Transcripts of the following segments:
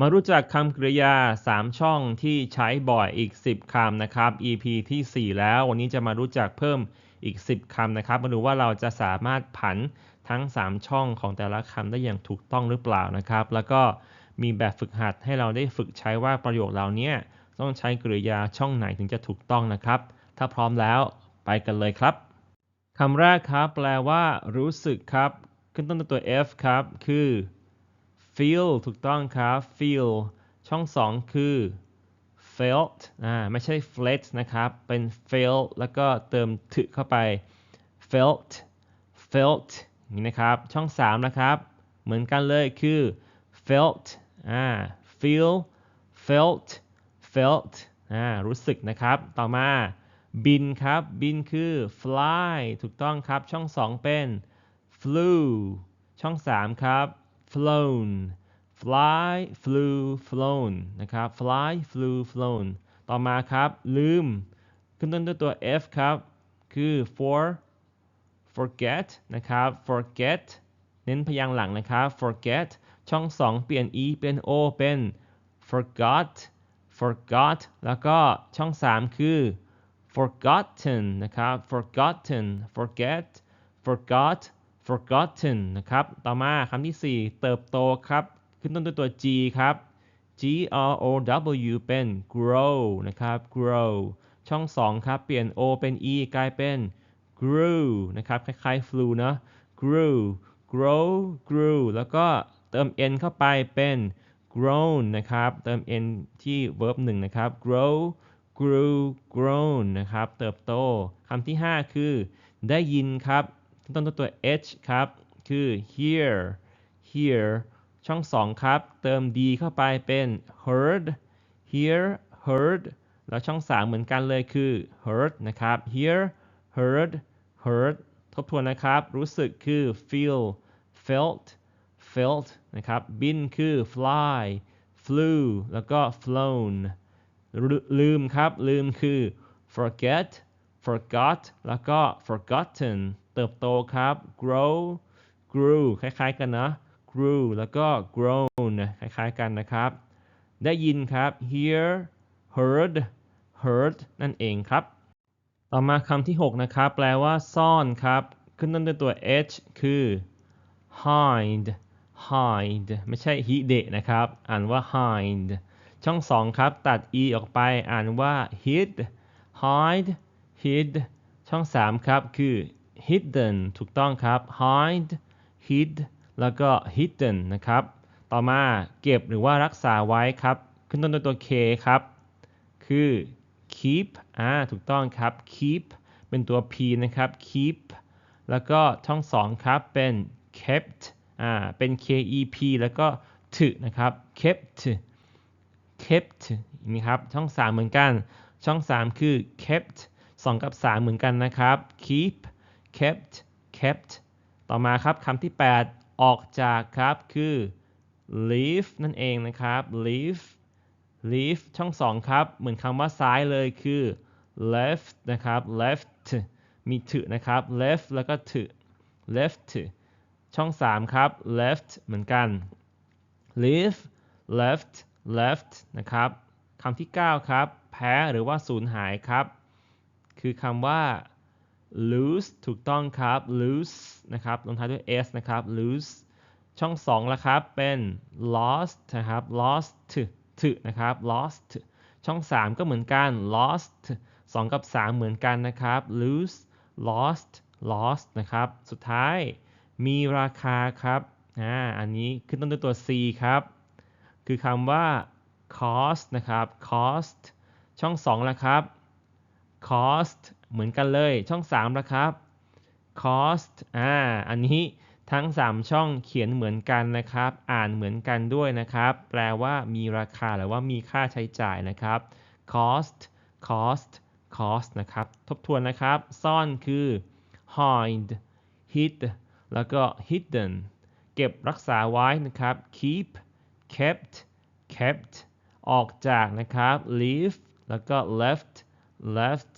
มารู้จักคำกริยา 3 ช่องที่ใช้บ่อยอีก 10คำนะครับ EP ที่ 4 แล้ววันนี้จะมารู้จักเพิ่มอีก 10คำนะครับ มาดูว่าเราจะสามารถผันทั้ง 3 ช่องของแต่ละคำได้อย่างถูกต้องหรือเปล่านะครับ แล้วก็มีแบบฝึกหัดให้เราได้ฝึกใช้ว่าประโยคเรานี้ต้องใช้กริยาช่องไหนถึงจะถูกต้องนะครับ ถ้าพร้อมแล้วไปกันเลยครับคำแรกครับ แปลว่า รู้สึกครับ ขึ้นต้นด้วยตัว F ครับ คือ feel ถูกต้องครับ feel ช่อง2คือ felt อ่าไม่ใช่ felt นะครับ เป็น felt แล้วก็เติมถึเข้าไป felt felt นี่นะครับ ช่อง3นะครับ เหมือนกันเลยคือ felt อ่า feel felt felt อ่ารู้สึกนะครับ ต่อมาบินครับ บินคือ fly ถูกต้องครับ ช่อง2เป็น flew ช่อง3ครับ flown fly flew flown นะครับ fly flew flown ต่อมาครับ ลืม ขึ้นต้นด้วยตัว f ครับ คือ for forget นะครับ forget เน้นพยางค์หลังนะครับ forget ช่อง 2 เปลี่ยน e เป็น o เป็น forgot forgot แล้วก็ช่อง 3 คือ forgotten นะครับ forgotten forget forgot forgotten นะครับ ต่อมาคำที่ 4 เติบโตครับ ขึ้นต้นด้วยตัว g ครับ g r o w เป็น grow นะครับ grow ช่อง 2 ครับ เปลี่ยน o เป็น e กลายเป็น grew นะครับ คล้ายๆ flu นะ grew grow grew แล้วก็เติม n เข้าไปเป็น grown นะครับ เติม n ที่ verb 1 นะครับ grow grew grown นะครับ เติบโต คำที่ 5 คือ ได้ยินครับ ต้นตัว h ครับ คือ hear hear ช่อง 2 ครับ เติม d เข้าไปเป็น heard hear heard แล้วช่อง 3 เหมือนกันเลยคือ heard นะครับ hear heard heard ทบทวนนะครับ รู้สึกคือ feel felt felt นะครับ บินคือ fly flew แล้วก็ flown ลืมครับ ลืมคือ forget forgot แล้วก็ forgotten เติบโตครับ grow grew คล้ายๆกันนะ grew แล้วก็ grown คล้ายๆกันนะครับ ได้ยินครับ hear heard heard นั่นเองครับ ต่อมาคำที่ 6 นะครับ แปลว่าซ่อนครับ ขึ้นต้นด้วยตัว h คือ hide hide ไม่ใช่ hide นะครับ อ่านว่า hide ช่อง 2 ครับ ตัด e ออกไป อ่านว่า hid hide hid ช่อง 3 ครับ คือ hidden ถูกต้องครับ hide hid แล้วก็ hidden นะครับ ต่อมาเก็บหรือว่ารักษาไว้ครับ ขึ้นต้นด้วยตัว k ครับ คือ keep อ่า ถูกต้องครับ keep เป็นตัว p นะครับ keep แล้วก็ช่อง2ครับ เป็น kept อ่า เป็น kep แล้วก็ถนะครับ kept kept นี่ครับ ช่อง3เหมือนกัน ช่อง3คือ kept 2 กับ 3 เหมือนกันนะครับ keep kept kept ต่อมาครับคำที่ 8 ออกจากครับคือ leave นั่นเองนะครับ leave leave ช่อง 2 ครับ เหมือนคำว่าซ้ายเลยคือ left นะครับ left มีถนะครับ left แล้วก็ถ left ช่อง 3 ครับ left เหมือนกัน leave left left นะครับคำที่ 9 ครับ แพ้หรือว่าสูญหายครับ คือคำว่า lose ถูกต้องครับ lose นะครับลงท้ายด้วย s นะครับ lose ช่อง2แล้วครับ เป็น lost นะครับ lost ถึนะครับ lost ช่อง 3 ก็เหมือนกัน lost 2 กับ 3 เหมือนกันนะครับ lose lost lost นะครับ สุดท้าย มีราคาครับ อ่า อันนี้ขึ้นต้นด้วยตัว c ครับ คือคำว่า cost นะครับ cost ช่อง2แล้วครับ cost เหมือนกันเลยช่อง 3 นะครับ cost อ่าอันนี้ทั้ง 3 ช่องเขียนเหมือนกันนะครับ อ่านเหมือนกันด้วยนะครับ แปลว่ามีราคาหรือว่ามีค่าใช้จ่ายนะครับ cost cost cost นะครับ ทบทวนนะครับ ซ่อนคือ hide hid แล้วก็ hidden เก็บรักษาไว้นะครับ keep kept kept ออกจากนะครับ leave แล้วก็ left left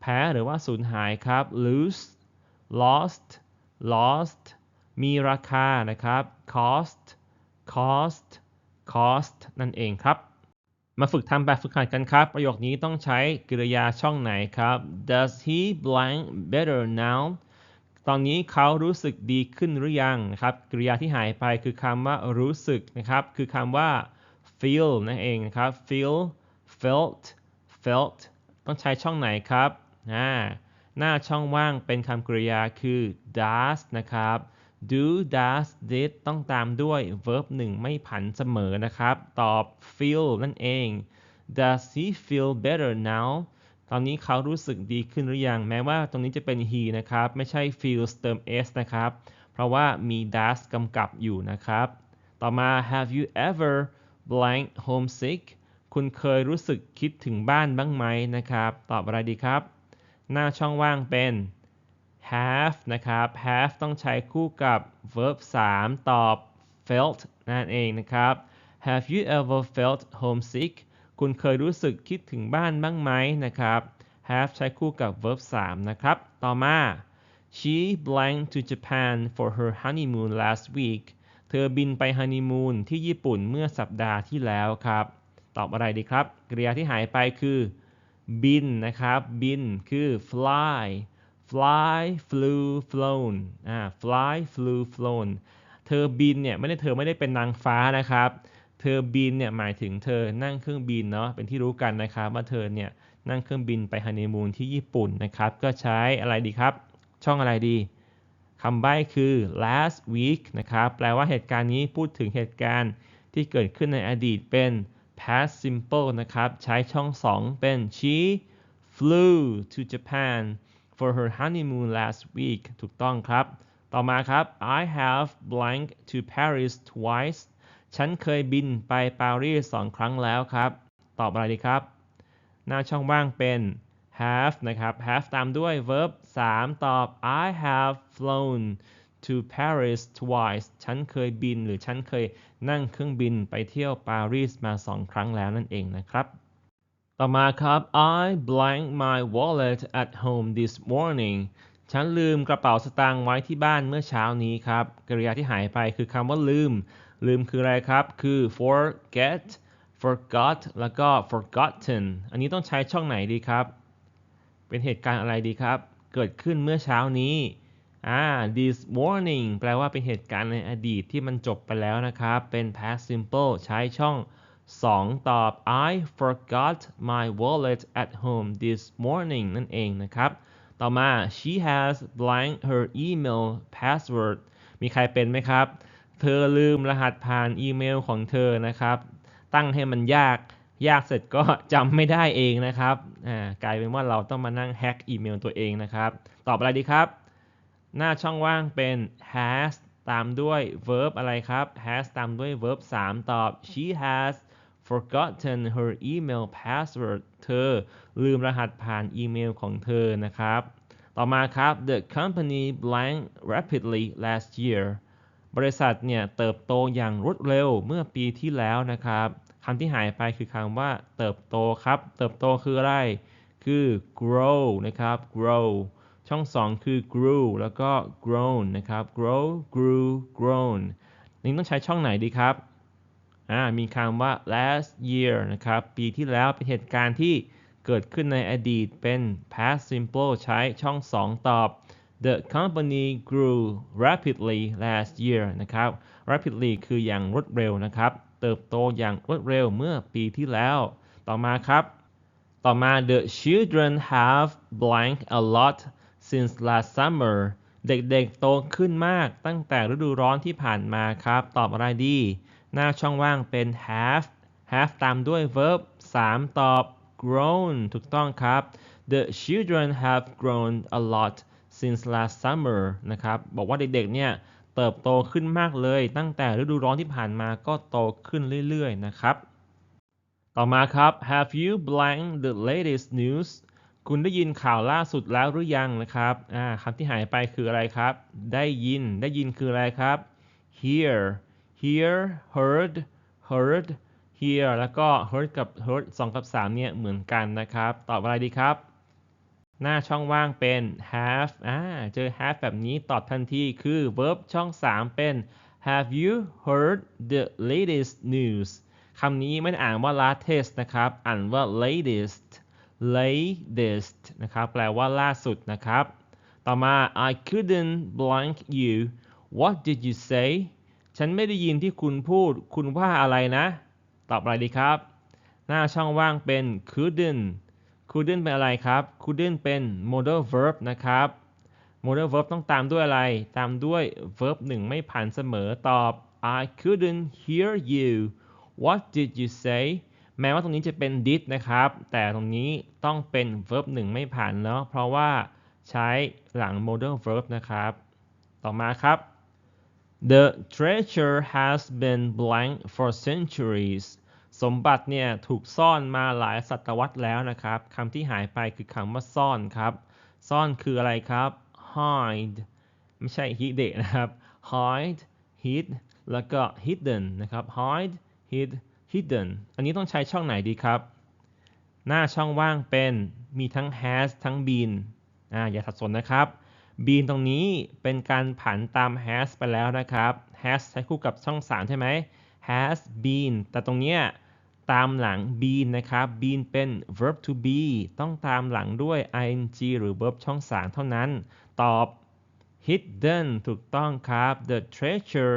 แพ้หรือว่าสูญหายครับ lose lost lost มีราคานะครับ cost cost cost นั่นเองครับ มาฝึกทำแบบฝึกหัดกันครับ ประโยคนี้ต้องใช้กริยาช่องไหนครับ Does he blank better now ตอนนี้เขารู้สึกดีขึ้นหรือยังนะครับ กริยาที่หายไปคือคำว่ารู้สึกนะครับ คือคำว่า feel นั่นเองนะครับ feel felt felt ต้องใช้ช่องไหนครับ หน้าช่องว่างเป็นคำกริยาคือ does นะครับ do does did ต้องตามด้วย verb 1 ไม่ผันเสมอนะครับ ตอบ feel นั่นเอง does he feel better now ตอนนี้เขารู้สึกดีขึ้นหรือยัง แม้ว่าตรงนี้จะเป็น he นะครับ ไม่ใช่ feels เติม s นะครับ เพราะว่ามี does กำกับอยู่นะครับ ต่อมา have you ever blank homesick คุณเคยรู้สึกคิดถึงบ้านบ้างไหมนะครับ ตอบอะไรดีครับ หน้าช่องว่างเป็น have นะครับ have ต้องใช้คู่กับ verb 3 ตอบ felt นั่นเองนะครับ have you ever felt homesick คุณเคยรู้สึกคิดถึงบ้านบ้างไหมนะครับ have ใช้คู่กับ verb 3 นะครับ ต่อมา she blanked to Japan for her honeymoon last week เธอบินไปฮันนีมูนที่ญี่ปุ่นเมื่อสัปดาห์ที่แล้วครับ ตอบอะไรดีครับ กริยาที่หายไปคือ บินนะครับบินคือ fly fly flew flown อ่า fly flew flown เธอบินเนี่ยไม่ได้เธอไม่ได้เป็นนางฟ้านะครับ เธอบินเนี่ยหมายถึงเธอนั่งเครื่องบินเนาะเป็นที่รู้กันนะครับว่าเธอเนี่ยนั่งเครื่องบินไปฮันนีมูนที่ญี่ปุ่นนะครับก็ใช้อะไรดีครับ ช่องอะไรดีคำใบ้คือ last week นะครับแปลว่าเหตุการณ์นี้พูดถึงเหตุการณ์ที่เกิดขึ้นในอดีตเป็น past simple นะครับ ใช้ช่อง 2 เป็น she flew to Japan for her honeymoon last week ถูกต้องครับ ต่อมาครับ I have blank to Paris twice ฉันเคยบินไปปารีสสองครั้งแล้วครับ ตอบอะไรดีครับ หน้าช่องว่างเป็น have นะครับ have ตามด้วย verb 3 ตอบ I have flown to Paris twice ฉันเคยบินหรือฉันเคยนั่งเครื่องบินไปเที่ยวปารีสมาสองครั้งแล้วนั่นเองนะครับ ต่อมาครับ I blank my wallet at home this morning ฉันลืมกระเป๋าสตางค์ไว้ที่บ้านเมื่อเช้านี้ครับ กริยาที่หายไปคือคำว่าลืม ลืมคืออะไรครับ คือ forget forgot แล้วก็ forgotten อันนี้ต้องใช้ช่องไหนดีครับ เป็นเหตุการณ์อะไรดีครับ เกิดขึ้นเมื่อเช้านี้ อ่า this morning แปลว่าเป็นเหตุการณ์ในอดีตที่มันจบไปแล้วนะครับ เป็น past simple ใช้ช่อง 2 ตอบ I forgot my wallet at home this morning นั่นเองนะครับ ต่อมา she has blank her email password มีใครเป็นไหมครับ เธอลืมรหัสผ่านอีเมลของเธอนะครับ ตั้งให้มันยาก ยากเสร็จก็จำไม่ได้เองนะครับกลายเป็นว่าเราต้องมานั่งแฮ็กอีเมลตัวเองนะครับ ตอบอะไรดีครับ หน้าช่องว่างเป็น has ตามด้วย verb อะไรครับ has ตามด้วย verb 3 ตอบ she has forgotten her email password เธอลืมรหัสผ่านอีเมลของเธอนะครับ ต่อมาครับ the company blank rapidly last year บริษัทเนี่ยเติบโตอย่างรวดเร็วเมื่อปีที่แล้วนะครับคำที่หายไปคือคำว่าเติบโตครับ เติบโตคืออะไร คือ grow นะครับ grow ช่อง 2 คือ grew แล้วก็ grown นะครับ grow grew grown นี่ต้องใช้ช่องไหนดีครับ อ่า มีคำว่า last year นะครับ ปีที่แล้วเป็นเหตุการณ์ที่เกิดขึ้นในอดีตเป็น past simple ใช้ช่อง 2 ตอบ the company grew rapidly last year นะครับ rapidly คืออย่างรวดเร็วนะครับ เติบโตอย่างรวดเร็วเมื่อปีที่แล้ว ต่อมาครับ ต่อมา the children have blank a lot since last summer เด็กๆโตขึ้นมากตั้งแต่ฤดูร้อนที่ผ่านมาครับ ตอบอะไรดี หน้าช่องว่างเป็น have have ตามด้วย verb 3 ตอบ grown ถูกต้องครับ the children have grown a lot since last summer นะครับ บอกว่าเด็กๆ เนี่ย เติบโตขึ้นมากเลย ตั้งแต่ฤดูร้อนที่ผ่านมาก็โตขึ้นเรื่อยๆ นะครับ ต่อมาครับ have you blank the latest news คุณได้ยินข่าวล่าสุดแล้วหรือยังนะครับคำที่หายไปคืออะไรครับ ได้ยิน ได้ยินคืออะไรครับ hear hear heard heard hear แล้วก็ heard กับ heard 2 กับ 3 เนี่ยเหมือนกันนะครับ ตอบอะไรดีครับ หน้าช่องว่างเป็น have อ่า เจอ have แบบนี้ตอบทันทีคือ verb ช่อง 3 เป็น have you heard the latest news คำนี้ไม่ได้อ่านว่า latest นะครับ อ่านว่า latest latest นะครับ แปลว่าล่าสุดนะครับ ต่อมา I couldn't blank you what did you say ฉันไม่ได้ยินที่คุณพูด คุณว่าอะไรนะ ตอบอะไรดีครับ หน้าช่องว่างเป็น couldn't couldn't เป็นอะไรครับ couldn't เป็น modal verb นะครับ modal verb ต้องตามด้วยอะไร ตามด้วย verb หนึ่งไม่ผ่านเสมอตอบ I couldn't hear you what did you say แม้ว่าตรงนี้จะเป็น did นะครับ แต่ตรงนี้ต้องเป็น verb หนึ่งไม่ผ่านเนาะเพราะว่าใช้หลัง modal verb นะครับ ต่อมาครับ The treasure has been blank for centuries สมบัติเนี่ยถูกซ่อนมาหลายศตวรรษแล้วนะครับคำที่หายไปคือคำว่าซ่อนครับ ซ่อนคืออะไรครับ hide ไม่ใช่ hide นะครับ hide hid แล้วก็ hidden นะครับ hide hid hidden อันนี้ต้องใช้ช่องไหนดีครับ หน้าช่องว่างเป็นมีทั้ง has ทั้ง been อ่าอย่าสับสนนะครับ been ตรงนี้เป็นการผันตาม has ไปแล้วนะครับ has ใช้คู่กับช่อง 3 ใช่ไหม has been แต่ตรงเนี้ยตามหลัง been นะครับ been เป็น verb to be ต้องตามหลังด้วย ing หรือ verb ช่อง 3 เท่านั้น ตอบ hidden ถูกต้องครับ the treasure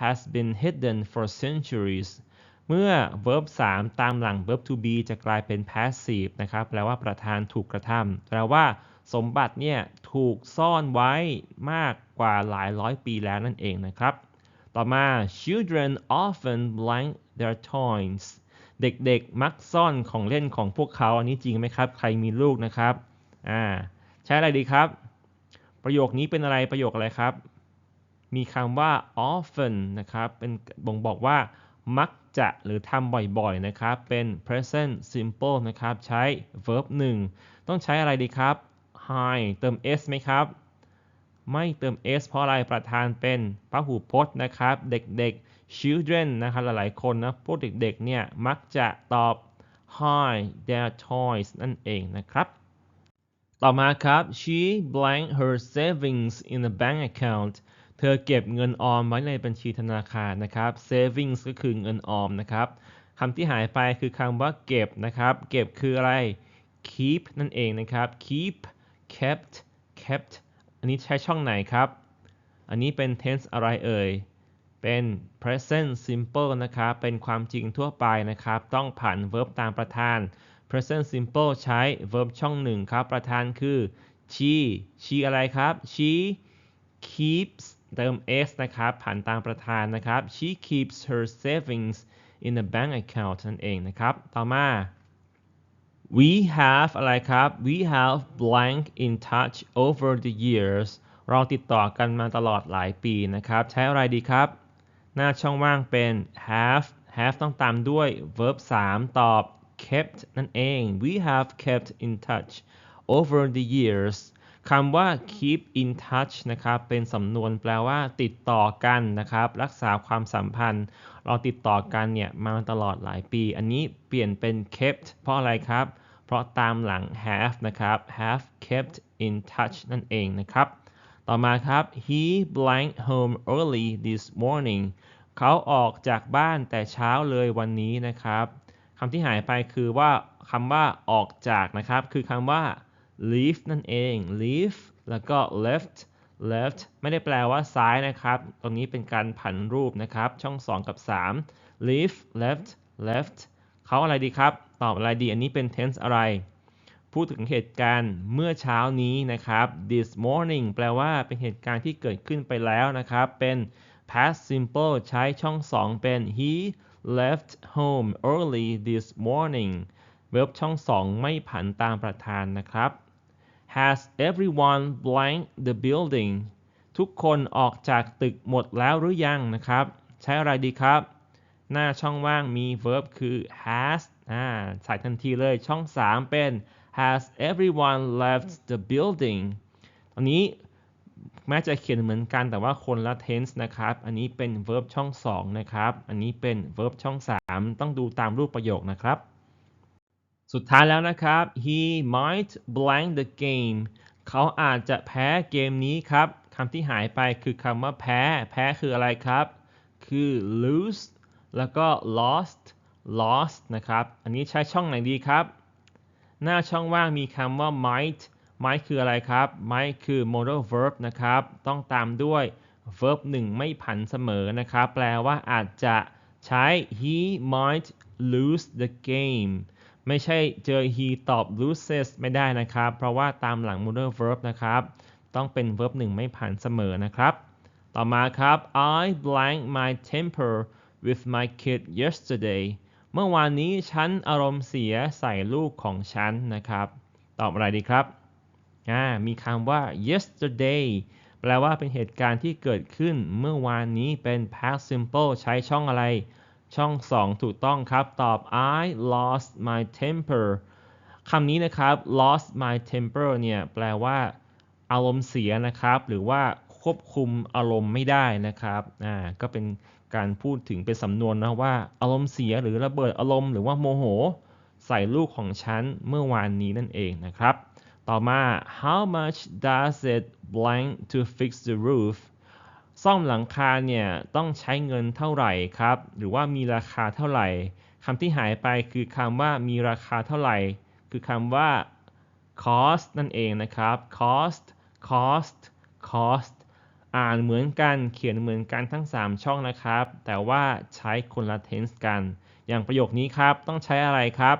has been hidden for centuries เมื่อ verb 3 ตามหลัง verb to be จะกลายเป็น passive นะครับแปลว่าประธานถูกกระทำแปลว่าสมบัติเนี่ยถูกซ่อนไว้มากกว่าหลายร้อยปีแล้วนั่นเองนะครับ ต่อมา children often blank their toys เด็กๆ มักซ่อนของเล่นของพวกเขา อันนี้จริงไหมครับ ใครมีลูกนะครับ อ่า ใช้อะไรดีครับ ประโยคนี้เป็นอะไรประโยคอะไรครับ มีคำว่า often นะครับ เป็นบ่งบอกว่า มักจะหรือทำบ่อยๆนะครับ เป็น present simple นะครับ ใช้ verb 1 ต้องใช้อะไรดีครับ hi เติม s ไหมครับ ไม่เติม s เพราะอะไรประธานเป็นพหูพจน์นะครับ เด็กๆ children นะครับหลายๆคนนะพวกเด็กๆเนี่ยมักจะตอบ hi their toys นั่นเองนะครับ ต่อมาครับ she blank her savings in a bank account เธอเก็บเงินออมไว้ในบัญชีธนาคารนะครับ savings ก็คือเงินออมนะครับคำที่หายไปคือคำว่าเก็บนะครับ เก็บคืออะไร keep นั่นเองนะครับ keep kept kept อันนี้ใช้ช่องไหนครับ อันนี้เป็น tense อะไรเอ่ย เป็น present simple นะครับ เป็นความจริงทั่วไปนะครับ ต้องผ่าน verb ตามประธาน present simple ใช้ verb ช่องหนึ่งครับ ประธานคือ she she อะไรครับ she keeps เติม s นะครับผ่านตามประธานนะครับ she keeps her savings in a bank account นั่นเองนะครับ ต่อมา we have อะไรครับ we have blank in touch over the years เราติดต่อกันมาตลอดหลายปีนะครับ ใช้อะไรดีครับ หน้าช่องว่างเป็น have have ต้องตามด้วย verb 3 ตอบ kept นั่นเอง we have kept in touch over the years คำว่า keep in touch นะครับ เป็นสำนวนแปลว่า ติดต่อกันนะครับ รักษาความสัมพันธ์ เราติดต่อกันเนี่ยมาตลอดหลายปี อันนี้เปลี่ยนเป็น kept เพราะอะไรครับ เพราะตามหลัง have นะครับ have kept in touch นั่นเองนะครับ ต่อมาครับ he blank home early this morning เขาออกจากบ้านแต่เช้าเลยวันนี้นะครับคำที่หายไปคือว่าคำว่าออกจากนะครับ คือคำว่า leave นั่นเอง leave แล้วก็ left left ไม่ได้แปลว่าซ้ายนะครับ ตรงนี้เป็นการผันรูปนะครับ ช่อง 2 กับ 3 leave left left เขาอะไรดีครับ ตอบอะไรดี อันนี้เป็น tense อะไร พูดถึงเหตุการณ์เมื่อเช้านี้นะครับ this morning แปลว่าเป็นเหตุการณ์ที่เกิดขึ้นไปแล้วนะครับ เป็น past simple ใช้ช่อง 2 เป็น he left home early this morning เว็บช่อง 2 ไม่ผันตามประธานนะครับ has everyone blank the building ทุกคนออกจากตึกหมดแล้วหรือยังนะครับ ใช้อะไรดีครับ หน้าช่องว่างมี verb คือ has อ่าใส่ทันทีเลยช่อง 3 เป็น has everyone left the building ตอนนี้แม้จะเขียนเหมือนกันแต่ว่าคนละ tense นะครับ อันนี้เป็น verb ช่อง 2 นะครับ อันนี้เป็น verb ช่อง 3 ต้องดูตามรูปประโยคนะครับ สุดท้ายแล้วนะครับ he might blank the game เขาอาจจะแพ้เกมนี้ครับคำที่หายไปคือคำว่าแพ้ แพ้คืออะไรครับ คือ lose แล้วก็ lost lost นะครับ อันนี้ใช้ช่องไหนดีครับ หน้าช่องว่างมีคำว่า might might คืออะไรครับ might คือ modal verb นะครับ ต้องตามด้วย verb 1 ไม่ผันเสมอนะครับ แปลว่าอาจจะใช้ he might lose the game ไม่ใช่เจอ he ตอบ loses ไม่ได้นะครับ เพราะว่าตามหลัง modal verb นะครับ ต้องเป็น verb 1 ไม่ผันเสมอนะครับ ต่อมาครับ I blank my temper with my kid yesterday เมื่อวานนี้ฉันอารมณ์เสียใส่ลูกของฉันนะครับ ตอบอะไรดีครับอ่ามีคำว่า yesterday แปลว่าเป็นเหตุการณ์ที่เกิดขึ้นเมื่อวานนี้เป็น past simple ใช้ช่องอะไร ช่อง2ถูกต้องครับ ตอบ I lost my temper คำนี้นะครับ lost my temper เนี่ยแปลว่า อารมณ์เสียนะครับ หรือว่าควบคุมอารมณ์ไม่ได้นะครับอ่าก็เป็นการพูดถึงเป็นสำนวนนะว่า อารมณ์เสียหรือระเบิดอารมณ์หรือว่าโมโห ใส่ลูกของฉันเมื่อวานนี้นั่นเองนะครับ ต่อมา how much does it blank to fix the roof ซ่อมหลังคาเนี่ยต้องใช้เงินเท่าไหร่ครับ หรือว่ามีราคาเท่าไหร่คำที่หายไปคือคำว่ามีราคาเท่าไหร่ คือคำว่า cost นั่นเองนะครับ cost cost cost อ่านเหมือนกันเขียนเหมือนกันทั้ง 3 ช่องนะครับ แต่ว่าใช้คนละ tense กัน อย่างประโยคนี้ครับ ต้องใช้อะไรครับ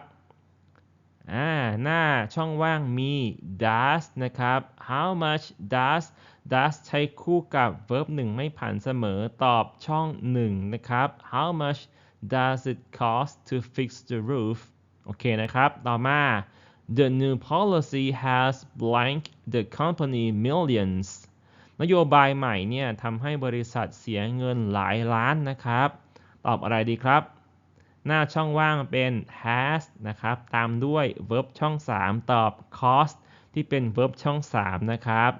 อ่าหน้าช่องว่างมี does นะครับ how much does does ใช้คู่กับ verb 1 ไม่ผันเสมอตอบช่อง 1 นะครับ how much does it cost to fix the roof โอเคนะครับ ต่อมา the new policy has blank the company millions นโยบายใหม่เนี่ยทำให้บริษัทเสียเงินหลายล้านนะครับ ตอบอะไรดีครับ หน้าช่องว่างเป็น has นะครับ ตามด้วย verb ช่อง 3 ตอบ cost ที่เป็น verb ช่อง 3 นะครับ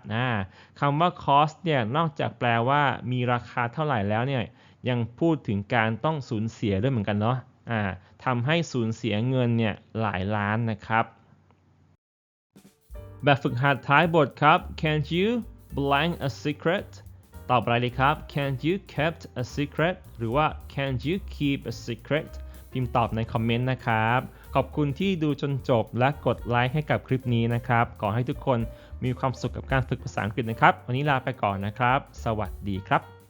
คำว่า cost เนี่ย นอกจากแปลว่ามีราคาเท่าไหร่แล้วเนี่ย ยังพูดถึงการต้องสูญเสียด้วยเหมือนกันเนาะทำให้สูญเสียเงินเนี่ยหลายล้านนะครับ แบบฝึกหัดท้ายบทครับ can you blank a secret ตอบอะไรดีครับ can you kept a secret หรือว่า can you keep a secret พิมพ์ตอบในคอมเมนต์นะครับ ขอบคุณที่ดูจนจบและกดไลค์ให้กับคลิปนี้นะครับ ขอให้ทุกคนมีความสุขกับการฝึกภาษาอังกฤษนะครับ วันนี้ลาไปก่อนนะครับ สวัสดีครับ